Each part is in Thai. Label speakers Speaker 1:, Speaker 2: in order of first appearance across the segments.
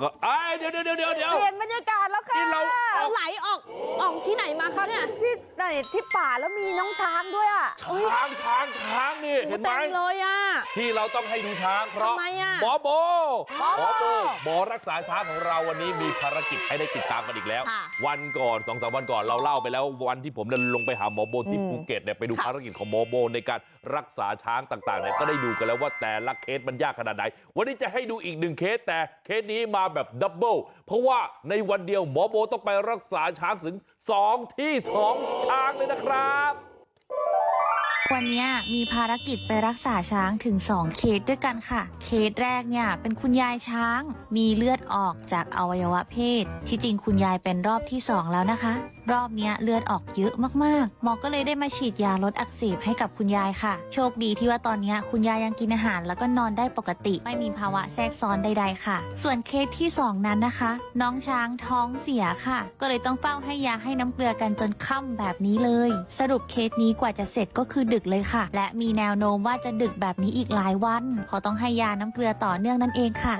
Speaker 1: ก็ไอ้ยเดี๋ยวเดี๋ยวเดี๋ยวเดี๋ยวเดี๋ยว
Speaker 2: เปลี่ยนบรรยากาศแล้วค่ะ
Speaker 1: นี่เรา
Speaker 3: ไหลออกออกที่ไหนมาคะเนี่ย
Speaker 2: ที่่ะที่ป่าแล้วมีน้องช้างด้วยอะ
Speaker 1: ช้างช้างช้างนี่เห็นไหม
Speaker 3: เลยอะ
Speaker 1: ที่เราต้องให้ดูช้างเพราะหมอโบ
Speaker 2: หมอโบ
Speaker 1: หมอรักษาช้างของเราวันนี้มีภารกิจให้ได้ติดตามกันอีกแล้ว วันก่อนสองสามวันก่อนเราเล่าไปแล้ววันที่ผมลงไปหาหมอโบที่ภูเก็ตเนี่ยไปดูภารกิจของหมอโบในการรักษาช้างต่างๆเนี่ยก็ได้ดูกันแล้วว่าแต่ละเคสมันยากขนาดไหนวันนี้จะให้ดูอีกหนึ่งเคสแต่เคสนี้มาแบบดับเบิลเพราะว่าในวันเดียวหมอโบต้องไปรักษาช้างถึง 2 ที่2างเลยนะครับ
Speaker 4: วันนี้มีภารกิจไปรักษาช้างถึง 2 เคสด้วยกันค่ะ เคสแรกเนี่ยเป็นคุณยายช้าง มีเลือดออกจากอวัยวะเพศ ที่จริงคุณยายเป็นรอบที่ 2 แล้วนะคะ รอบเนี้ยเลือดออกเยอะมากๆ หมอก็เลยได้มาฉีดยาลดอักเสบให้กับคุณยายค่ะ โชคดีที่ว่าตอนนี้คุณยายยังกินอาหาร แล้วก็นอนได้ปกติ ไม่มีภาวะแทรกซ้อนใดๆค่ะ ส่วนเคสที่ 2 นั้นนะคะ น้องช้างท้องเสียค่ะ ก็เลยต้องเฝ้าให้ยาให้น้ำเกลือกันจนค่ำแบบนี้เลย สรุปเคสนี้กว่าจะเสร็จก็คือดึกเลยค่ะ และมีแนวโน้มว่าจะดึกแบบนี้อีกหลายวันเพราะต้องให้ยาน้ำเกลือต่อเนื่องนั่นเองค่ะ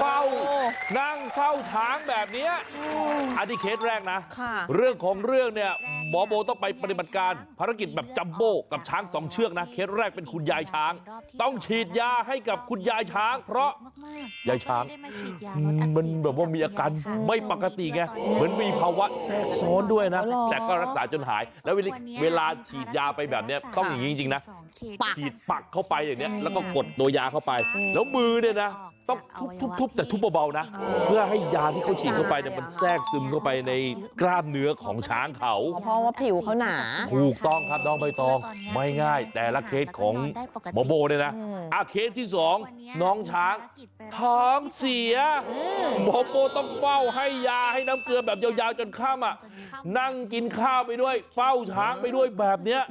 Speaker 1: เฝ้านั่งเฝ้า ช้างแบบเนี้ยอันนี้เคสแรกนะ
Speaker 3: ค่ะ
Speaker 1: เรื่องของเรื่องเนี่ย หมอโบต้องไปปฏิบัติการภารกิจแบบจัมโบ้กับช้างสองเชือกนะเคสแรกเป็นคุณยายช้าง ต้องฉีดยาให้กับคุณยายช้าง เพราะยายช้างมันแบบว่ามีอาการไม่ปกติไงเหมือนมีภาวะแทรกซ้อนด้วยนะ แต่ก็รักษาจนหาย แล้วเวลาฉีดยาไปแบบนี้ต้องอย่างนี้จริงๆนะ
Speaker 3: ปัก
Speaker 1: ฉีดปักเข้าไปอย่างนี้แล้วก็กดตัวยาเข้าไป แล้วมือเนี่ยนะต้องทุบๆๆแต่ทุบเบาๆนะ เพื่อให้ยาที่เขาฉีดเข้าไปเนี่ยมันแทรกซึมเข้าไปในกล้ามเนื้อของช้างเขา
Speaker 3: ราะว่าผิวเขาหนา
Speaker 1: ถูกต้องครับน้องใบตองไม่ง่าย แต่ละเคสของหมอโบเนี่ยนะ
Speaker 3: อืม
Speaker 1: อาเคสที่สองน้องช้างท้องเสียหมอโบต้องเฝ้าให้ยาให้น้ำเกลือแบบยาวๆจนข้ามอะนั่งกินข้าวไปด้วย เฝ้าช้างไปด้วยแบบเนี้ย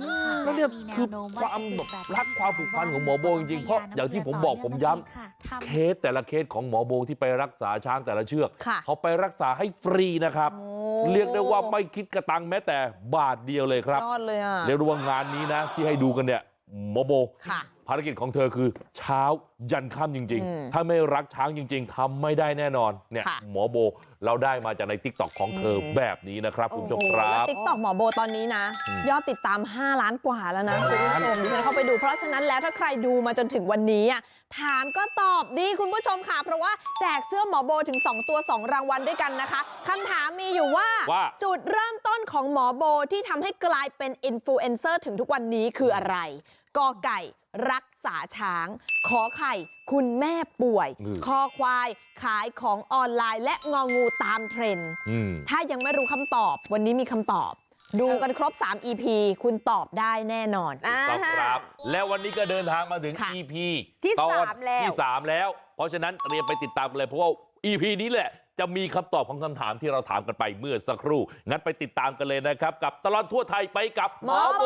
Speaker 1: แล้วเนี่ยคือความแบบรักความผูกพันของหมอโบจริงๆเพราะอย่างที่ผมบอกผมย้ำเคสแต่ละเคสของหมอโบที่ไปรักษาช้างแต่ละเชือก
Speaker 3: ค่ะ
Speaker 1: เขาไปรักษาให้ฟรีนะครับ
Speaker 3: โอ้
Speaker 1: เรียกได้ว่าไม่คิดกระตังแม้แต่บาทเดียวเลยครับ
Speaker 3: ยอดเลยอะ
Speaker 1: เรียกได้ว่างานนี้นะที่ให้ดูกันเนี่ยหมอโบ
Speaker 3: ค่ะ
Speaker 1: ภารกิจของเธอคือเช้ายันค่ำจริง
Speaker 3: อืม
Speaker 1: ๆถ้าไม่รักช้างจริงๆทำไม่ได้แน่นอนเนี่ย
Speaker 3: ค่ะ
Speaker 1: หมอโบเราได้มาจากในทิกตอกของเธอแบบนี้นะครับคุณผู้ชมครับ
Speaker 3: ติ๊กต็อกหมอโบตอนนี้นะ
Speaker 1: อืม
Speaker 3: ยอดติดตาม 5 ล้านกว่าแล้วนะคุณผู้ช
Speaker 1: ล้าน
Speaker 3: มดิฉันเข้าไปดูเพราะฉะนั้นแล้วถ้าใครดูมาจนถึงวันนี้อะถามก็ตอบดีคุณผู้ชมค่ะเพราะว่าแจกเสื้อหมอโบถึง 2 ตัว 2 รางวัลด้วยกันนะคะคำถามมีอยู่ว่า
Speaker 1: ว่า
Speaker 3: จุดเริ่มต้นของหมอโบที่ทำให้กลายเป็นอินฟลูเอนเซอร์ถึงทุกวันนี้คืออะไร กอไก่รักษาช้างขอไข่คุณแม่ป่วย
Speaker 1: อืม
Speaker 3: คอควายขายของออนไลน์และงองูตามเทรนด์
Speaker 1: อืม
Speaker 3: ถ้ายังไม่รู้คำตอบวันนี้มีคำตอบดูกันครบ 3 EP คุณตอบได้แน่นอน
Speaker 2: อ่า
Speaker 1: ต้องครับ และวันนี้ก็เดินทางมาถึง
Speaker 3: ค่ะ
Speaker 1: EP
Speaker 2: ที่
Speaker 1: ตอน
Speaker 2: สามแล้ว
Speaker 1: ที่ 3 แล้ว เพราะฉะนั้นเตรียมไปติดตามกันเลย เพราะว่า EP นี้แหละ จะมีคำตอบของคำถามที่เราถามกันไปเมื่อสักครู่ งั้นไปติดตามกันเลยนะครับ กับตลอดทั่วไทยไปกับ
Speaker 3: หมอโบ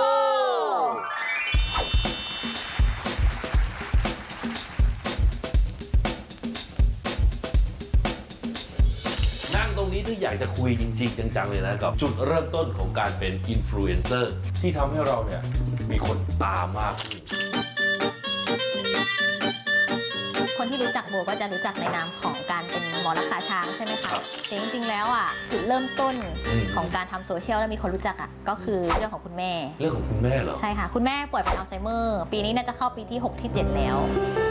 Speaker 1: ที่อยากจะคุยจริง ๆ จังๆเลยนะกับจุดเริ่มต้นของการเป็นอินฟลูเอนเซอร์ที่ทำให้เราเนี่ยมีคนตามมากขึ้น
Speaker 5: คนที่รู้จักโบก็จะรู้จักในนามของการเป็นหมอรักษาช้างใช่ไหม
Speaker 1: ครั
Speaker 5: คะ
Speaker 1: บ
Speaker 5: แต่จริงๆแล้วอะจุดเริ่มต้น
Speaker 1: อืม
Speaker 5: ของการทำโซเชียลแล้วมีคนรู้จักอะก็คือเรื่องของคุณแม่
Speaker 1: เรื่องของคุณแม่เหรอ
Speaker 5: ใช่ค่ะ คุณแม่ป่วยเป็นอัลไซเมอร์ ปีนี้น่าจะเข้าปีที่ 6 ที่ 7 แล้วต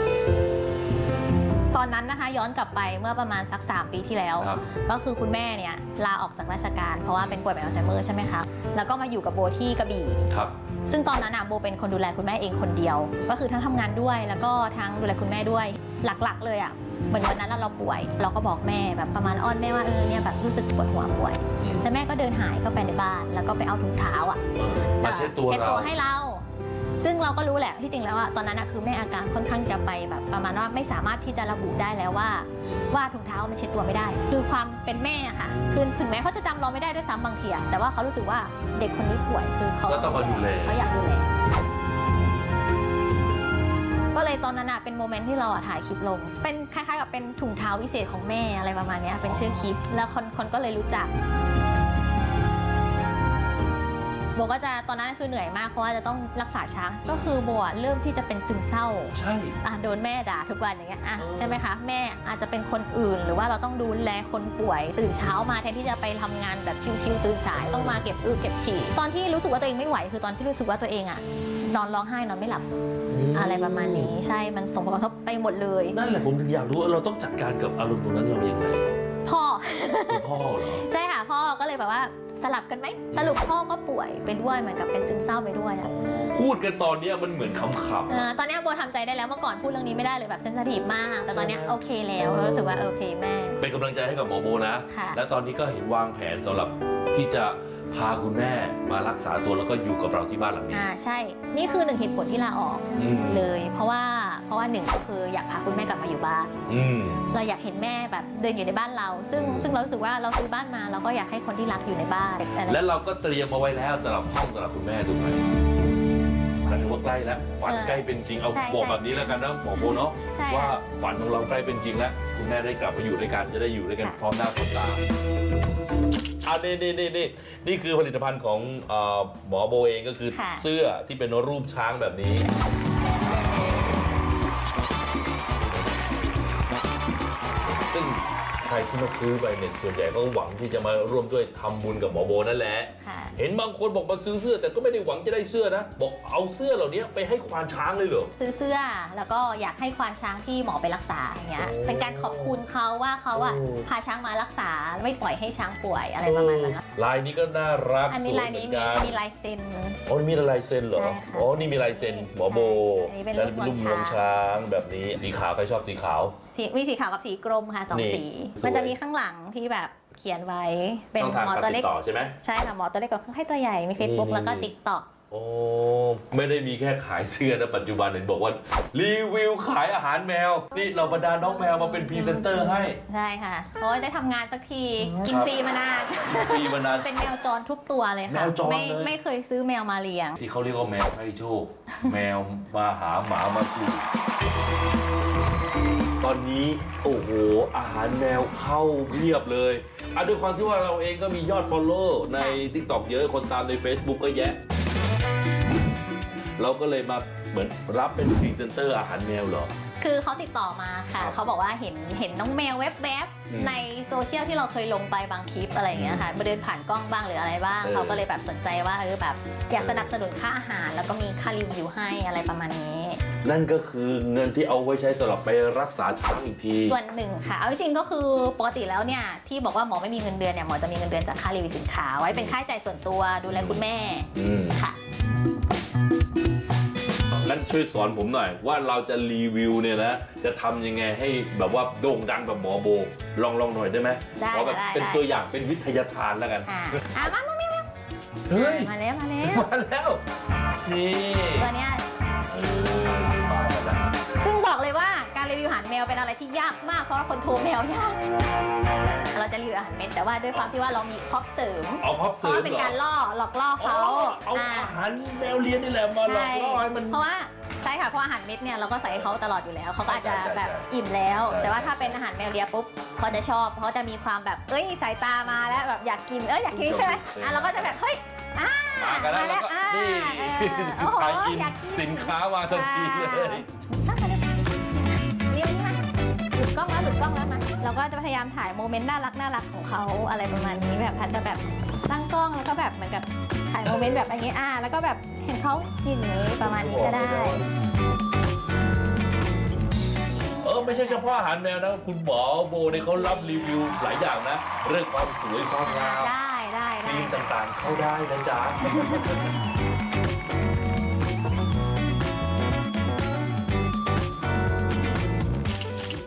Speaker 5: อนนั้นนะคะย้อนกลับไปเมื่อประมาณสัก 3 ปีที่แล้ว
Speaker 1: ครับ
Speaker 5: ก็คือคุณแม่เนี่ยลาออกจากราชการเพราะว่าเป็นป่วยเป็นอัลไซเมอร์ใช่ไหมคะแล้วก็มาอยู่กับโบที่กระบี่
Speaker 1: ครับ
Speaker 5: ซึ่งตอนนั้นอะโบเป็นคนดูแลคุณแม่เองคนเดียว ก็คือทั้งทำงานด้วยแล้วก็ทั้งดูแลคุณแม่ด้วยหลักๆ เลยอะเหมือนวันนั้นเราป่วย เราก็บอกแม่แบบประมาณอ้อนแม่ว่าเออเนี่ยแบบรู้สึกปวดหัวป่วย
Speaker 1: อืม
Speaker 5: แล้วแม่ก็เดินหายเข้าไปในบ้าน แล้วก็ไปเอาถุงเท้าอะ
Speaker 1: มาเช็ดตัว
Speaker 5: เช็ด
Speaker 1: เรา
Speaker 5: ตัวให้เรา ซึ่งเราก็รู้แหละที่จริงแล้วอะตอนนั้นอะคือแม่อาการค่อนข้างจะไปแบบประมาณว่าไม่สามารถที่จะระบุได้แล้วว่า ว่าถุงเท้ามันเช็ดตัวไม่ได้ คือความเป็นแม่อะค่ะคือถึงแม้เขาจะจำเราไม่ได้ด้วยซ้ำบางทีอะแต่ว่าเขารู้สึกว่าเด็กคนนี้ป่วยคือเขา
Speaker 1: ก็ต้องมาดูแล
Speaker 5: เขาอยากดูแลก็เลยตอนนั้นอะเป็นโมเมนต์ที่เราอะถ่ายคลิปลง เป็นคล้ายๆกับเป็นถุงเท้าวิเศษของแม่อะไรประมาณเนี้ยเป็นชื่อคลิป แล้วคนคนก็เลยรู้จัก โบก็จะตอนนั้นคือเหนื่อยมากเพราะว่าจะต้องรักษาช้างก็คือโบอะเริ่มที่จะเป็นซึมเศร้า
Speaker 1: ใช่
Speaker 5: อะโดนแม่ด่าทุกวันอย่างเงี้ยอะ
Speaker 1: เออ
Speaker 5: ใช่ไหมคะแม่อาจจะเป็นคนอื่น หรือว่าเราต้องดูแลคนป่วย ตื่นเช้ามาแทนที่จะไปทำงานแบบชิวๆตื่นสายต้องมาเก็บอึเก็บฉี่ตอนที่รู้สึกว่าตัวเองไม่ไหว คือตอนที่รู้สึกว่าตัวเองอะนอนร้องไห้นอนไม่หลับอะไรประมาณนี้ ใช่มันส่งผลกระทบไปหมดเลย
Speaker 1: นั่นแหละผมถึงอยากรู้ว่าเราต้องจัดการกับอารมณ์ตรงนั้นเราอย่างไร
Speaker 5: พ่อ
Speaker 1: คุณพ่อเหรอ
Speaker 5: ใช่ค่ะพ่อก็เลยแบบว่าสลับกันไหมสรุปพ่อก็ป่วยไปด้วยเหมือนกับเป็นซึมเศร้าไปด้วยอะ
Speaker 1: พูดกันตอนเนี้ยมันเหมือนขำ
Speaker 5: เออตอนเนี้ยโบทำใจได้แล้วเมื่อก่อนพูดเรื่องนี้ไม่ได้เลยแบบเซนซิทีฟมาก แต่ตอนเนี้ยโอเคแล้วเรารู้สึกว่าโอเคแม่
Speaker 1: ๆเป็นกำลังใจให้กับหมอโบนะ
Speaker 5: ค่ะ
Speaker 1: และตอนนี้ก็เห็นวางแผนสำหรับที่จะพาคุณแม่มารักษาตัวแล้วก็อยู่กับเราที่บ้านหลังนี้
Speaker 5: อ่าใช่ นี่คือหนึ่งเหตุผลที่ลาออก
Speaker 1: อืม
Speaker 5: เลย เพราะว่าเพ ราะว่าหนึ่งก็คืออยากพาคุณแม่กลับมาอยู่บ้าน
Speaker 1: อืม
Speaker 5: เราอยากเห็นแม่แบบเดินอยู่ในบ้านเรา ซึ่งซึ่งเรารู้สึกว่าเราซื้อบ้านมาเราก็อยากให้คนที่รักอยู่ในบ้านอะไร
Speaker 1: และเราก็เตรียมเอาไว้แล้วสำหรับห้องสำหรับคุณแม่ถูกไหมนั่นถือว่าใกล้แล้วฝันใกล้เป็นจริงเอา
Speaker 5: ใช่
Speaker 1: บอก
Speaker 5: ใช่
Speaker 1: แบบนี้แล้วกันนะหมอโบเนาะ
Speaker 5: ใช่
Speaker 1: ว่า
Speaker 5: ค่ะ
Speaker 1: ฝันของเราใกล้เป็นจริงแล้ว คุณแม่ได้กลับมาอยู่ด้วยกันจะได้อยู่ด้วยกัน
Speaker 5: ค่ะ
Speaker 1: พร้อมหน้าพร้อมตาอ่านี่นี่นี่นี่นี่คือผลิตภัณฑ์ของเอ่อหมอโบเองก็คือ
Speaker 5: ค่ะ
Speaker 1: เสื้อที่เป็นรูปช้างแบบนี้ รที่มาซื้อไปเนี่ยส่วนใหญ่ก็หวังที่จะมาร่วมด้วยทำบุญกับหมอโบนั่นแหละ
Speaker 5: ค่ะ
Speaker 1: เห็นบางคนบอกมาซื้อเสื้อแต่ก็ไม่ได้หวังจะได้เสื้อนะ บอกเอาเสื้อเหล่านี้ไปให้ควานช้างเลยเหรอ
Speaker 5: ซื้อเสื้อแล้วก็อยากให้ควานช้างที่หมอไปรักษาอย่างเงี้ย
Speaker 1: โอ้
Speaker 5: เป็นการขอบคุณเขาว่าเขาอะ
Speaker 1: โอ้
Speaker 5: พาช้างมารักษาไม่ปล่อยให้ช้างป่วยอะไรประมาณนั้นนะ
Speaker 1: ลายนี้ก็น่ารัก
Speaker 5: อัน
Speaker 1: ส
Speaker 5: นี้
Speaker 1: วย
Speaker 5: ลาย
Speaker 1: เหมื
Speaker 5: นี้
Speaker 1: อน
Speaker 5: มี
Speaker 1: กัน
Speaker 5: มีลายเซ็น
Speaker 1: อ๋อนี่มีลายเซ็นเหรอ
Speaker 5: ใช่ค่ะ
Speaker 1: อ๋อ นี่มีลายเซ็นหมอโบ
Speaker 5: อันนี้เป็น
Speaker 1: และ
Speaker 5: รูป
Speaker 1: เป็นรูป
Speaker 5: ง
Speaker 1: ง
Speaker 5: ว
Speaker 1: ว
Speaker 5: ง
Speaker 1: ง
Speaker 5: ช้าง
Speaker 1: ช้างแบบนี้ สีขาวใครชอบสีขาว
Speaker 5: สีมีสีขาวกับสีกรมค่ะสอง
Speaker 1: นี่
Speaker 5: สี
Speaker 1: สวย
Speaker 5: มันจะมีข้างหลังที่แบบเขียนไว้เป็น
Speaker 1: ช่องทาง
Speaker 5: หมอ
Speaker 1: การ
Speaker 5: ตัว
Speaker 1: ติ
Speaker 5: เล็
Speaker 1: ด
Speaker 5: ก
Speaker 1: ต่อใช่ไหม
Speaker 5: ใช่ค่ะหมอตัวเล็กกับให้ตัวใหญ่มี Facebook
Speaker 1: นี่
Speaker 5: แล้วก็
Speaker 1: นี่
Speaker 5: ติ๊กต็อก
Speaker 1: โอ้ไม่ได้มีแค่ขายเสื้อนะปัจจุบันเห็นบอกว่า รีวิวขายอาหารแมว นี่เราบรรดาน้องแมวมาเป็นพรีเซนเตอร์ให้
Speaker 5: ใช่ค่ะโอ้ยได้ทำงานสักทีกินฟรีมานาน
Speaker 1: ปีมานาน
Speaker 5: เป็นแมวจรทุกตัวเลยค่ะ
Speaker 1: แมวจร
Speaker 5: ไม่
Speaker 1: เลย
Speaker 5: ไม่เคยซื้อแมวมาเลี้ยง
Speaker 1: ที่เขาเรียกว่าแมวให้โชค แมวมาหาหมามาสู่ ตอนนี้โอ้โหอาหารแมวเข้าเพียบเลยอะด้วยความที่ว่าเราเองก็มียอด Follow ใน TikTok เยอะคนตามใน Facebook ก็แยะ เราก็เลยมาเหมือนรับเป็นพรีเซนเตอร์อาหารแมวเหรอ
Speaker 5: คือเขาติดต่อมาค่ะ
Speaker 1: ครับ
Speaker 5: เขาบอกว่าเห็นเห็นน้องแมวแวบ
Speaker 1: อืม
Speaker 5: ๆในโซเชียลที่เราเคยลงไปบางคลิปอะไรอย่างเงี้ยค่ะมาเดินผ่านกล้องบ้างหรืออะไรบ้าง
Speaker 1: เออ
Speaker 5: เขาก็เลยแบบสนใจว่าเออแบบอยากสนับสนุนค่าอาหาร แล้วก็มีค่ารีวิวให้อะไรประมาณนี้
Speaker 1: นั่นก็คือเงินที่เอาไว้ใช้สำหรับไปรักษาช้างอีกที
Speaker 5: ส่วนหนึ่งค่ะ เอาจริงๆก็คือปกติแล้วเนี่ยที่บอกว่าหมอไม่มีเงินเดือนเนี่ยหมอจะมีเงินเดือนจากค่ารีวิวสินค้าไว้เป็นค่าใช้จ่ายส่วนตัวดูแลคุณแม่
Speaker 1: อืม
Speaker 5: ค่ะ
Speaker 1: งั้นช่วยสอนผมหน่อยว่าเราจะรีวิวเนี่ยนะ จะทำยังไงให้แบบว่าโด่งดังแบบหมอโบ ลองลองหน่อยได้ไหม
Speaker 5: ได้
Speaker 1: ขอแบบ
Speaker 5: ได้
Speaker 1: เป็น
Speaker 5: ได้
Speaker 1: ตัวอย่างเป็นวิทยาทานแล้วกัน
Speaker 5: อ่าอะมามามา
Speaker 1: เฮ้ย
Speaker 5: มาแล้วมาแล้ว
Speaker 1: มาแล้ว นี่
Speaker 5: ตัวเนี้ย
Speaker 1: เออ ว่า
Speaker 5: การรีวิวอาหารแมวเป็นอะไรที่ยากมากเพราะว่าคนโทรแมวยาก เราจะรีวิวอาหารเม็ดแต่ว่าด้วยความที่ว่าเรามีครอบเสริม
Speaker 1: เอาพับ
Speaker 5: เพ
Speaker 1: เสริ
Speaker 5: ราะ
Speaker 1: ม
Speaker 5: ว่าเป็น
Speaker 1: เหรอ
Speaker 5: การล่อหลอกล่อ
Speaker 1: อ๋อ
Speaker 5: เขา
Speaker 1: เอา
Speaker 5: อ่า
Speaker 1: อาหารแมวเลี้ยงนี่แหละมาหลอก
Speaker 5: ใช่
Speaker 1: ล่อให้มัน
Speaker 5: เพราะว่าใช่ค่ะเพราะอาหารเม็ดเนี่ยเราก็ใส่ให้เขาตลอดอยู่แล้วเขาก็อาจจะ
Speaker 1: ใช่ใช่
Speaker 5: แบบ
Speaker 1: ใช่
Speaker 5: อิ่มแล้ว
Speaker 1: ใช่
Speaker 5: แต่ว่าถ้าเป็นอาหารแมวเลียปุ๊บเขาจะชอบเขาจะมีความแบบเอ้ยสายตามาแล้วแบบอยากกินเอ้ยอยากกินใช่ไหมอะเราก็จะแบบเฮ้ยอ่า
Speaker 1: มากันแล้ว
Speaker 5: มาแล้
Speaker 1: แล้ววก็
Speaker 5: อ่า
Speaker 1: นี่
Speaker 5: เออโอ้โห
Speaker 1: ขายอิน
Speaker 5: อยากกิน
Speaker 1: สินค้ามาทันทีเลย
Speaker 5: เข้ ดกล้องแล้วหยุดกล้องแล้วมาเราก็จะพยายามถ่ายโมเมนต์น่ารักน่ารักของเขาอะไรประมาณนี้แบบอาจจะแบบตั้งกล้องแล้วก็แบบเหมือนกับถ่ายโมเมนต์แบบอย่างนี้อ่าแล้วก็แบบเห็นเขาอย่างนี้ประมาณนี้ก็ได้
Speaker 1: เออไม่ใช่เฉพาะอาหารแมวนะ คุณหมอโบเนี่ยเขารับรีวิวหลายอย่างนะ เรื่องความสวยความงาม
Speaker 5: ได้ได้
Speaker 1: ค
Speaker 5: ได้
Speaker 1: รีมต่างๆเข้าได้นะจ๊ะ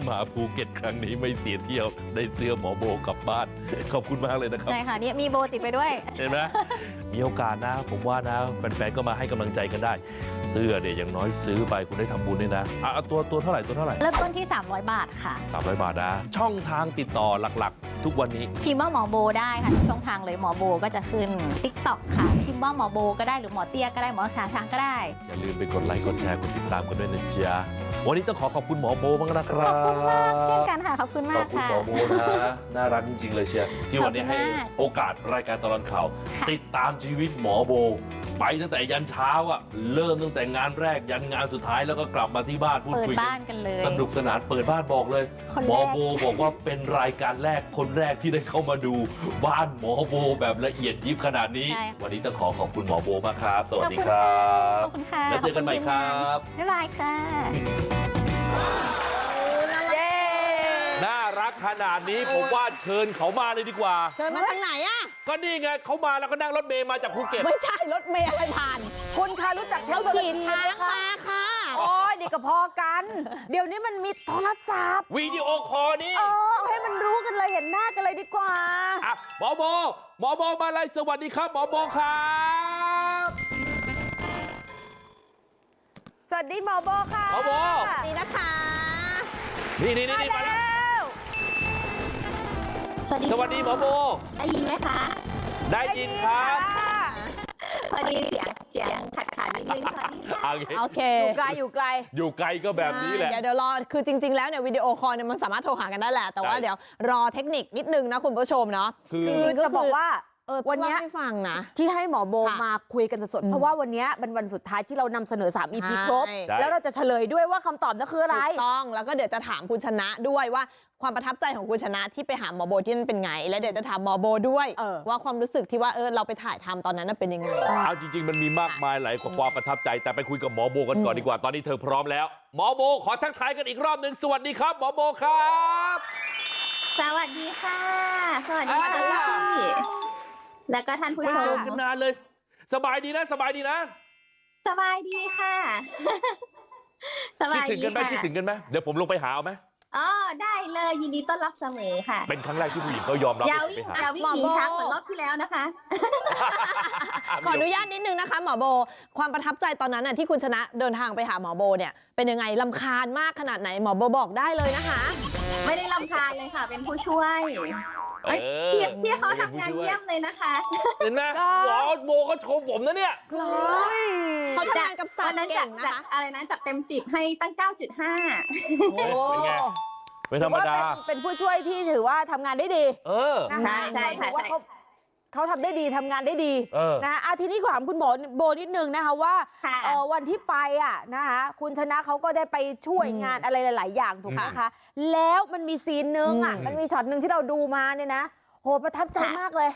Speaker 1: มาภูเก็ตครั้งนี้ไม่เสียเที่ยวได้เสื้อหมอโบกลับบ้าน ขอบคุณมากเลยนะครับ
Speaker 5: ใช่ค่ะเนี่ยมีโบติดไปด้วย
Speaker 1: เห็นไหมมีโอกาสนะ ผมว่านะแฟนๆก็มาให้กำลังใจกันได้ เสื้อเนี่ยอย่างน้อยซื้อไปคุณได้ทำบุญด้วยนะอะเอาตัวตัวเท่าไหร่ตัวเท่าไหร่
Speaker 5: เริ่มต้นที่ 300 บาทค่ะ
Speaker 1: สามร้อยบาทนะ ช่องทางติดต่อหลักๆ ทุกวันนี้
Speaker 5: พิมพ์ว่าหมอโบได้ค่ะทุกช่องทางเลยหมอโบก็จะขึ้น TikTok ค่ะพิมพ์ว่าหมอโบก็ได้หรือหมอเตี้ยก็ได้หมอชาช้างก็ได้
Speaker 1: อย่าลืมไปกดไลค์กดแชร์กดติดตามกันด้วยนะจ๊ะ วันนี้ต้องขอขอบคุณหมอโบมากนะครับ
Speaker 5: ขอบคุณมากเช่นกันค่ะขอบคุณ
Speaker 1: ข
Speaker 5: มา
Speaker 1: อบ
Speaker 5: ก
Speaker 1: คุณ
Speaker 5: ค่ะ
Speaker 1: หมอโบนะน่ารักจริงๆเลยเชียร์ที่วันนี้
Speaker 5: ขอบ
Speaker 1: ให้
Speaker 5: คุณมาก
Speaker 1: โอกาสรายการตลอดข่าว
Speaker 5: ค่ะ
Speaker 1: ติดตามชีวิตหมอโบ ไปตั้งแต่ยันเช้าอะเริ่มตั้งแต่งานแรกยันงานสุดท้ายแล้วก็กลับมาที่บ้านพูด
Speaker 5: เปิด
Speaker 1: คุย
Speaker 5: บ้านกันเลย
Speaker 1: สนุกสนานเปิดบ้านบอกเลย
Speaker 5: คนแรก
Speaker 1: หมอโบบอกว่าเป็นรายการแรกคนแรกที่ได้เข้ามาดูบ้านหมอโบแบบละเอียดยิบขนาดนี้
Speaker 5: ใช่
Speaker 1: วันนี้ต้องขอขอบคุณหมอโบมากครับ สวัสดี
Speaker 5: ขอบคุณ
Speaker 1: ครั
Speaker 5: ข
Speaker 1: บ
Speaker 5: อบคุณค่ะ
Speaker 1: แล้วเจอกันใหม่ครับ
Speaker 5: บ๊ายบายค่ะ
Speaker 2: เย้
Speaker 1: น่ารักขนาดนี้ผมว่าเชิญเขามาเลยดีกว่า
Speaker 3: เชิญมาทางไหนอะ
Speaker 1: ก็นี่ไงเขามาแล้วก็นั่งรถเมย์มาจากภูเก็ต
Speaker 3: ไม่ใช่รถเมล์อะไรผ่าน
Speaker 2: คุณคะรู้จักเทค
Speaker 3: เขา
Speaker 2: โนโล
Speaker 3: ขี่
Speaker 2: ยี
Speaker 3: ทาง
Speaker 2: ไหมคะ
Speaker 3: มาค่ะ
Speaker 2: โอ้ยนี่ก็พอกัน เดี๋ยวนี้มันมีโทรศัพท์
Speaker 1: วิดีโอคอลนี่
Speaker 2: เออเอาให้มันรู้กันเลยเห็นหน้ากันเลยดีกว่า
Speaker 1: อะหมอโบหมอโบมาเลยสวัสดีครับหมอโบครับ
Speaker 2: วัสดีหมอโบค่ะ
Speaker 1: หมอโบ
Speaker 3: นี่นะคะ
Speaker 1: นี่นี่นี่มาแล้ว
Speaker 5: สวัสดี
Speaker 1: สวัสดีหมอโบ
Speaker 5: ได้ยินไหมคะ
Speaker 1: ได้ยินครับ
Speaker 5: พอดีเสียงเสียงขัดขานิดนึงค่ะ
Speaker 1: โอเค
Speaker 3: โอเค
Speaker 2: อยู่ไกลอยู่ไกล
Speaker 1: อยู่ไกลก็แบบนี้แหละ
Speaker 3: ใช่เดี๋ยวเดี๋ยวรอ คือจริง ๆ แล้วเนี่ยวิดีโอคอลเนี่ยมันสามารถโทรหากันได้แหละ แต่ว่า
Speaker 1: ใช่
Speaker 3: เดี๋ยวรอเทคนิคนิดนึงนะคุณผู้ชมเนาะ
Speaker 1: คือ
Speaker 2: คือจะบอกว่า
Speaker 3: เออ
Speaker 2: วันเนี้ย
Speaker 3: เล่าให้ฟังนะ
Speaker 2: ที่ให้หมอโบ
Speaker 3: ค่ะ
Speaker 2: มาคุยกันสด
Speaker 3: อื
Speaker 2: ๆ
Speaker 3: ม
Speaker 2: เพราะว่าวันเนี้ยเป็นวันสุดท้ายที่เรานำเสนอ3 EP
Speaker 3: ใช่
Speaker 2: ครบ
Speaker 1: ใช่
Speaker 2: แล้วเราจะเฉลยด้วยว่าคำตอบนั่นคืออะไร
Speaker 3: ถูกต้องแล้วก็เดี๋ยวจะถามคุณชนะด้วยว่าความประทับใจของคุณชนะที่ไปหาหมอโบที่นั่นเป็นไง และเดี๋ยวจะถามหมอโบด้วย
Speaker 2: เออ
Speaker 3: ว่าความรู้สึกที่ว่าเออเราไปถ่ายทำตอนนั้นน่ะเป็นยังไง
Speaker 1: เอาจริง ๆ มันมีมากมายหลายความประทับใจแต่ไปคุยกับหมอโบกันก่อนดีกว่าตอนนี้เธอพร้อมแล้วหมอโบขอทักทายกันอีกรอบหนึ่งสวัสดีครับ หมอโบครับ
Speaker 5: สวัสดีค่ะ สวัสดีค่ะ
Speaker 1: อ่า
Speaker 5: พี่ แล้วก็ท่านผู้ช
Speaker 1: เจอ
Speaker 5: ม
Speaker 1: กันนานเลย สบายดีนะ สบายดีนะ
Speaker 5: สบายดีค่ะ ส
Speaker 1: คิด
Speaker 5: บาย
Speaker 1: ถึง
Speaker 5: ดี
Speaker 1: กันไหม
Speaker 5: ค่ะ
Speaker 1: คิดถึงกันไหมเดี๋ยวผมลงไปหาเอาไหม
Speaker 5: อ๋อได้เลยยินดีต้อนรับเสมอค่ะ
Speaker 1: เป็นครั้งแรกที่ผู้หญิงเขายอมรับ
Speaker 5: อย่า
Speaker 1: ว่า
Speaker 5: วิ่ง
Speaker 1: ไปหา
Speaker 5: อย่าวิ่ง
Speaker 3: หมอ
Speaker 5: หนี
Speaker 3: โบ
Speaker 5: ช้างเหมือนรอบที่แล้วนะคะ
Speaker 3: ขออนุญาตนิดนึงนะคะหมอโบ ความประทับใจตอนนั้นน่ะที่คุณชนะเดินทางไปหาหมอโบเนี่ยเป็นยังไงลำคาญมากขนาดไหนหมอโบบอกได้เลยนะคะ
Speaker 5: ไม่ได้ลำคาญเลยค่ะ เป็นผู้ช่วย เอ้ย
Speaker 1: เออ
Speaker 5: พี่พี่เขา
Speaker 1: ป็
Speaker 5: ทำงาน
Speaker 1: ผู้ช่ว
Speaker 5: เยี่ยมเลยนะคะ
Speaker 1: เห็นไหมหมอโบก็ชมผมนะเนี่ย
Speaker 3: เขาทำงานกับสัต
Speaker 5: วัน
Speaker 3: ว์
Speaker 5: นั้น
Speaker 3: เก่
Speaker 5: จาก
Speaker 3: งนะ
Speaker 5: จาก
Speaker 3: คะ
Speaker 5: อะไรนะจากเต็มสิบให้ตั้ง 9.5
Speaker 2: โอ้
Speaker 1: เป็นไง ไม่ธรรมดา
Speaker 2: ถือว่าเป็นเป็นผู้ช่วยที่ถือว่าทำงานได้ดี
Speaker 1: เออ
Speaker 2: นะคะ
Speaker 5: ใช่ใช่
Speaker 2: ถือว่า
Speaker 5: ใช่
Speaker 2: เขา เขาทำได้ดีทำงานได้ดี
Speaker 1: เออ
Speaker 2: นะอาทีนี้ขอถามคุณหมอโบนิดนึงนะคะว่า
Speaker 5: ค่ะ
Speaker 2: เอ่อวันที่ไปอะนะคะคุณชนะเขาก็ได้ไปช่วย
Speaker 3: อืม
Speaker 2: งานอะไรหลาย ๆ อย่างถูกไหม
Speaker 3: ค่ะ
Speaker 2: คะแล้วมันมีซีนนึงอะ
Speaker 3: อืม
Speaker 2: มันมีช็อตหนึ่งที่เราดูมาเนี่ยนะโหประทับใจมากเลย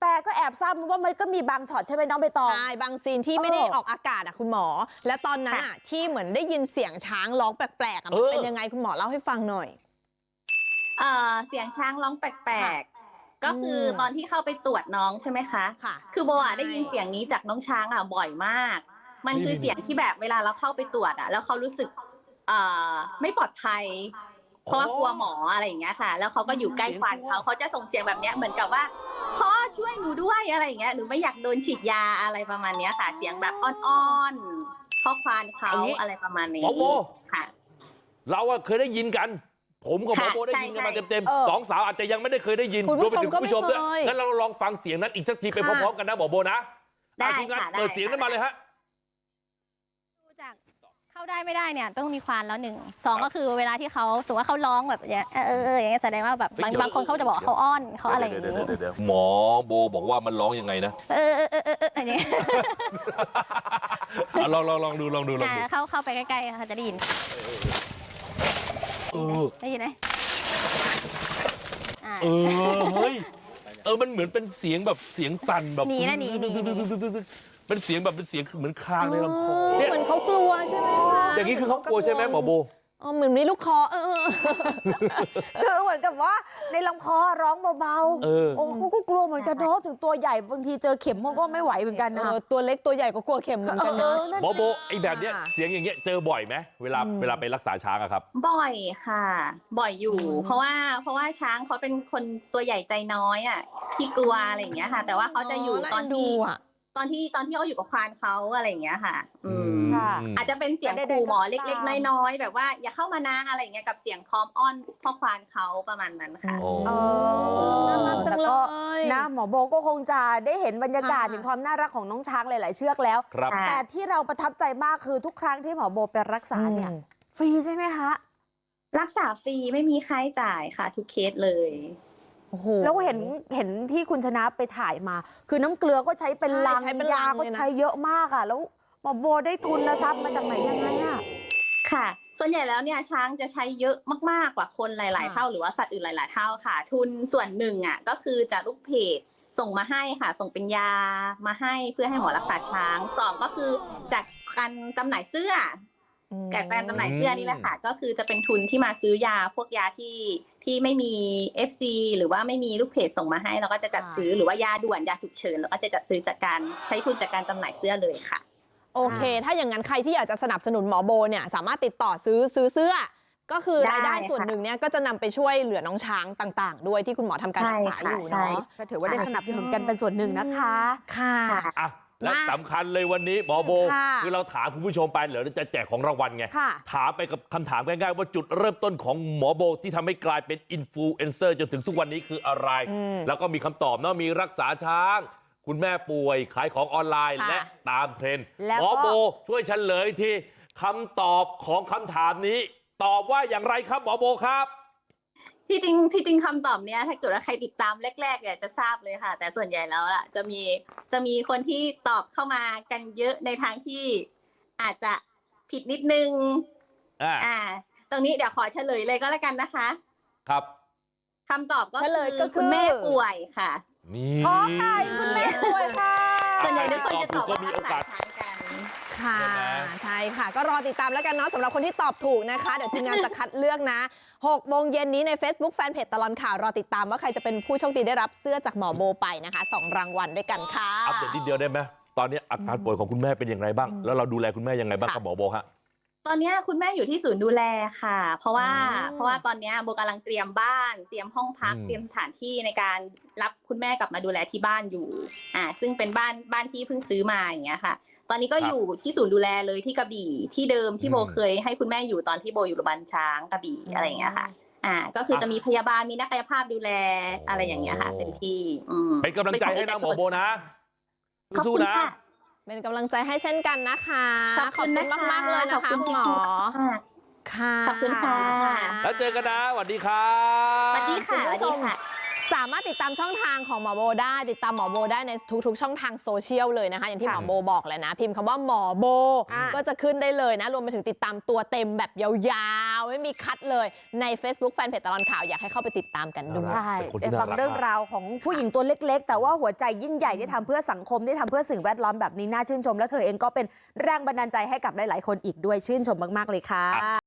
Speaker 2: แต่ก็แอบทราบมาว่ามันก็มีบางช็อตใช่ไหมน้องใบตอง
Speaker 3: ใช่บางซีนที่ไม่ได้
Speaker 2: เออ
Speaker 3: ออกอากาศอะคุณหมอ และตอนนั้นอะที่เหมือนได้ยินเสียงช้างร้องแปลกๆอะมัน
Speaker 1: เออ
Speaker 3: เป็นยังไงคุณหมอเล่าให้ฟังหน่อย
Speaker 5: เอ่อเสียงช้างร้องแปลกๆ ก็คืออ
Speaker 3: ม
Speaker 5: ตอนที่เข้าไปตรวจน้องใช่ไหมคะ
Speaker 3: ค่ะ
Speaker 5: คือโบอะ
Speaker 3: ใช่
Speaker 5: ได้ยินเสียงนี้จากน้องช้างอะบ่อยมาก มันคือ
Speaker 1: นี่
Speaker 5: เสียงที่แบบเวลาเราเข้าไปตรวจอะ แล้วเขารู้สึกเอ่อไม่ปลอดภัย เพราะว่ากลัวหมออะไรอย่างเงี้ยค่ะ แล้วเขาก็อยู่ใกล้ควานเขาเขาจะส่งเสียงแบบเนี้ยเหมือนกับว่าพ่อช่วยหนูด้วยอะไรอย่างเงี้ยหรือไม่อยากโดนฉีดยาอะไรประมาณเนี้ยค่ะ เสียงแบบอ่อนๆพ่อควานเขาอะไรประมาณนี้
Speaker 1: หมอโบ
Speaker 5: ค่ะ
Speaker 1: เราอะเคยได้ยินกัน ผมกับหมอ
Speaker 5: ค่ะ
Speaker 1: โบได้ยินกันมา
Speaker 5: ใช่
Speaker 1: เต็ม
Speaker 2: เออ
Speaker 1: ๆสองสาวอาจจะยังไม่ได้เคยได้ยิน
Speaker 3: คุณผู้ชม
Speaker 1: รวไปถึงคุณผู้ชมด้วย
Speaker 3: ก็ไม่เคย
Speaker 1: งั้นเราลองฟังเสียงนั้นอีกสักทีไปพ
Speaker 3: ค่ะ
Speaker 1: ร้อมๆกันนะหมอโบนะ
Speaker 5: ได้
Speaker 1: อะทีมงาน
Speaker 5: ค่ะได้
Speaker 1: เปิดเสียงนั้นมาเลยฮะ
Speaker 5: ดูจากเข้าได้ไม่ได้เนี่ยต้องมีควานแล้วหนึ่งสองก็คือเวลาที่เขาสมมติว่าเขาร้องแบบเนี้ยเออเออเอออย่างเงี้ยแสดงว่าแบบ
Speaker 1: เฮ้ย
Speaker 5: บาง
Speaker 1: เดี๋ยว
Speaker 5: บางคนเขาจะบอกว่าเขาอ้อนเขาอะไรอย่าง
Speaker 1: เดี๋ยว
Speaker 5: งี้
Speaker 1: เดี๋ยวเดี๋ยวหมอโบบอกว่ามันร้องยังไงนะ
Speaker 5: เออเออเออเออเอออย่างเงี้ย
Speaker 1: อะลองลองลองดูลองดูลอง
Speaker 5: อ่า
Speaker 1: ดู
Speaker 5: เข้าเข้าไปใกล้ๆเขาจะได้ยิน
Speaker 1: เออ
Speaker 5: ได้ยินไหมอ่า
Speaker 1: เออ เฮ้ย เออ มันเหมือนเป็นเสียงแบบเสียงสั่นแบบ
Speaker 5: หนีนะหนีหนีหนี
Speaker 1: เป็นเสียงแบบเป็นเสียงเหมือนคลางในลำคอเนี่ย
Speaker 3: เหมือนเขากลัวใช่ไหมคะ
Speaker 1: อย่างนี้คือเขากลัวใช่ไหมหมอโบ
Speaker 3: อ๋อ เหมือนมีลูกคอเออเออ
Speaker 2: คือเหมือนกับว่าในลำคอร้องเบา
Speaker 1: เออ
Speaker 2: ๆโอ้เขาก็กลัวเหมือนกันเนาะถึงตัวใหญ่บางทีเจอเข็มเขาก็ไม่ไหวเหมือนกัน
Speaker 3: เอ
Speaker 2: นะ
Speaker 3: อตัวเล็กตัวใหญ่ก็กลัวเข็มเหมือนกันนะ
Speaker 2: นั่น
Speaker 1: หมอโบไอ้แบบเนี้ย
Speaker 3: ค่ะ
Speaker 1: เสียงอย่างเงี้ยเจอบ่อยไหมเวลา
Speaker 3: อืม
Speaker 1: เวลาไปรักษาช้างอะครับ
Speaker 5: บ่อยค่ะ บ่อยอยู่
Speaker 3: อืม
Speaker 5: เพราะว่าเพราะว่าช้างเขาเป็นคนตัวใหญ่ใจน้อยอะขี้กลัวอะไรอย่างเงี้ยค่ะ แต่ว่าเขาจะอยู่ตอนที่า
Speaker 3: เดูอะ
Speaker 5: ตอนที่ตอนที่เขาอยู่กับควานเขาอะไรอย่างเงี้ยค่ะ อืม
Speaker 2: ค่ะ
Speaker 5: อาจจะเป็นเสียงขู่หมอเล็ก ๆ น้อยๆแบบว่าอย่าเข้ามานะอะไรอย่างเงี้ยกับเสียงพร้อมอ้อนพ่อควานเขาประมาณนั้นค่ะ
Speaker 1: โอ้
Speaker 2: เออ
Speaker 3: น่ารักจังเลย
Speaker 2: นะหมอโบก็คงจะได้เห็นบรรยากาศ
Speaker 3: ค่ะ
Speaker 2: ถึงความน่ารักของน้องช้างหลาย ๆ เชือกแล้ว
Speaker 1: ครับ
Speaker 5: ค่ะ
Speaker 2: แต่ที่เราประทับใจมากคือทุกครั้งที่หมอโบไปรักษาเนี่ย ฟรีใช่ไหมคะ
Speaker 6: รักษาฟรีไม่มีค่าใช้จ่ายค่ะ ทุกเคสเลย
Speaker 3: โอ้โห
Speaker 2: แล้วเห็นเห็นที่คุณชนะไปถ่ายมา คือน้ำเกลือก็ใช้เป็น
Speaker 3: ใช่
Speaker 2: ลัง
Speaker 3: ใช้เป็นลั
Speaker 2: ยางก็
Speaker 3: เลยนะ
Speaker 2: ใช้เยอะมากอะ แล้วหมอโบได้ทุนนะทรัพย์มาจากไหนยังไงอะ
Speaker 6: ค่ะ ส่วนใหญ่แล้วเนี่ยช้างจะใช้เยอะมากๆกว่าคนหลาย ๆ เท่า หรือว่าสัตว์อื่นหลาย ๆ เท่าค่ะ ทุนส่วนหนึ่งอะก็คือจากลูกเพจส่งมาให้ค่ะ ส่งเป็นยามาให้เพื่อให้หมอรักษาช้างสองก็คือจากการจำหน่ายเสื้อ
Speaker 3: อืม
Speaker 6: จากการจำหน่ายเสื้อนี่แหละค่ะ ก็คือจะเป็นทุนที่มาซื้อยาพวกยาที่ที่ไม่มี FC หรือว่าไม่มีลูกเพจส่งมาให้ เราก็จะจัดซื้อหรือว่ายาด่วนยาฉุกเฉินเราก็จะจัดซื้อจากการใช้ทุนจากการจำหน่ายเสื้อเลยค่ะ
Speaker 3: โอเค ถ้าอย่างนั้นใครที่อยากจะสนับสนุนหมอโบเนี่ยสามารถติดต่อซื้อซื้อเสื้อ ก็คือ
Speaker 6: ได้
Speaker 3: รายได้
Speaker 6: ค่ะ
Speaker 3: ส่วนหนึ่งเนี่ยก็จะนำไปช่วยเหลือน้องช้างต่างๆ ด้วยที่คุณหมอทำการรักษา
Speaker 6: ใช่
Speaker 3: อยู่
Speaker 6: ค่ะใช่
Speaker 3: เนาะ
Speaker 2: ก็ถือว่าได้สนับสนุนกันเป็นส่วนหนึ่งนะคะ
Speaker 3: ค่ะ
Speaker 1: อะ และ
Speaker 3: มา
Speaker 1: สำคัญเลยวันนี้หมอโบ
Speaker 3: ค่ะ
Speaker 1: คือเราถามคุณผู้ชมไปเดี๋ยวจะแจกของรางวัลไง
Speaker 2: ค่ะ
Speaker 1: ถามไปกับคำถามง่ายๆว่าจุดเริ่มต้นของหมอโบที่ทำให้กลายเป็นอินฟลูเอนเซอร์จนถึงทุกวันนี้คืออะไร
Speaker 3: อืม
Speaker 1: แล้วก็มีคำตอบเนาะมีรักษาช้าง คุณแม่ป่วยขายของออนไลน์
Speaker 3: ค่ะ
Speaker 1: และตามเทรนด์
Speaker 2: แล้ว
Speaker 1: หม
Speaker 2: ก็
Speaker 1: อโบช่วยเฉลยที่คำตอบของคำถามนี้ ตอบว่าอย่างไรครับหมอโบครับ
Speaker 6: ที่จริงที่จริงคำตอบเนี้ยถ้าเกิดว่าใครติดตามแรกๆเนี่ยจะทราบเลยค่ะ แต่ส่วนใหญ่แล้วล่ะจะมีจะมีคนที่ตอบเข้ามากันเยอะในทางที่อาจจะผิดนิดนึง
Speaker 1: อ่า
Speaker 6: อ่า ตรงนี้เดี๋ยวขอเฉลยเลยก็แล้วกันนะคะ
Speaker 1: ครับ
Speaker 6: คำตอบก็
Speaker 2: เฉลยก็
Speaker 6: คือ
Speaker 2: คือ
Speaker 6: คุณแม่ป่วยค่ะ
Speaker 1: นี่
Speaker 2: ขอไข่คุณแม่ป่วยค่ะ
Speaker 6: ส่วนใหญ่ทุกคนจะตอบว่า
Speaker 1: ก็มี
Speaker 6: รั
Speaker 1: โอก
Speaker 6: ษา
Speaker 1: กาส
Speaker 6: ช้างกัน
Speaker 3: ค่ะ
Speaker 1: ใช่ไหม
Speaker 3: ใช่ค่ะ ก็รอติดตามแล้วกันเนาะสำหรับคนที่ตอบถูกนะคะ เดี๋ยวทีมงานจะคัดเลือกนะ6โมงเย็นนี้ใน Facebook Fanpage ตลอดข่าวรอติดตามว่าใครจะเป็นผู้โชคดีได้รับเสื้อจากหมอโบไปนะคะสองรางวัลด้วยกันค่ะ
Speaker 1: อัปเดตนิดเดียวได้ไหมตอนนี้อาการป่วยของคุณแม่เป็นอย่างไรบ้าง แล้วเราดูแลคุณแม่ยังไงบ้างครับหมอโบฮะ
Speaker 6: ตอนเนี้ยคุณแม่อยู่ที่ศูนย์ดูแลค่ะ เพราะว่า
Speaker 3: อืม
Speaker 6: เพราะว่าตอนเนี้ยโบกำลังเตรียมบ้าน เตรียมห้องพัก
Speaker 1: อืม
Speaker 6: เตรียมสถานที่ในการรับคุณแม่กลับมาดูแลที่บ้านอยู่ อ่า ซึ่งเป็นบ้านบ้านที่เพิ่งซื้อมาอย่างเงี้ยค่ะ ตอนนี้ก็อยู่ที่ศูนย์ดูแลเลยที่กระบี่ที่เดิมที่โบเคยให้คุณแม่อยู่ตอนที่โบอยู่โรงพยาบาลช้างกระบี่อะไรอย่างเงี้ยค่ะ อ่า ก็คือจะมีพยาบาลมีนักกายภาพดูแลอะไรอย่างเงี้ยค่ะเต็มที่อืม
Speaker 1: เป็นกำลังใจให้นะหมอโบนะ
Speaker 6: ขอบ
Speaker 1: สู้
Speaker 6: คุณ
Speaker 1: ๆนะ
Speaker 6: ค่ะ
Speaker 3: เป็นกำลังใจให้เช่นกันนะคะ
Speaker 6: ขอบคุณนะคะ
Speaker 3: มากๆเลยนะคะ
Speaker 6: ขอบ
Speaker 3: คุณหมอ
Speaker 6: ค่ะ
Speaker 3: ค่ะ
Speaker 6: ขอบคุณค่ะ
Speaker 1: แล้วเจอกันนะสวัสดีครับ
Speaker 6: สวัสดีค่ะสวัสดีค่ะ
Speaker 3: สามารถติดตามช่องทางของหมอโบได้ติดตามหมอโบได้ในทุกๆ ช่องทางโซเชียลเลยนะคะ อย่างที่หมอโบบอกเลยนะ พิมพ์คำว่าหมอโบ
Speaker 2: อ่า
Speaker 3: ก็จะขึ้นได้เลยนะ รวมไปถึงติดตามตัวเต็มแบบยาวๆ ไม่มีคัดเลยใน Facebook แฟนเพจตลอดข่าวอยากให้เข้าไปติดตามกันด้วย
Speaker 2: ใช่
Speaker 1: เป็นคนที่
Speaker 2: ได้ฟัง
Speaker 1: น่ารัก
Speaker 2: เรื่องราวของผู้หญิงตัวเล็ก ๆ แต่ว่าหัวใจยิ่งใหญ่ได้ทำเพื่อสังคมได้ทำเพื่อสิ่งแวดล้อมแบบนี้น่าชื่นชม และเธอเองก็เป็นแรงบันดาลใจให้กับหลายๆคนอีกด้วยชื่นชมมากๆเลยค่ะ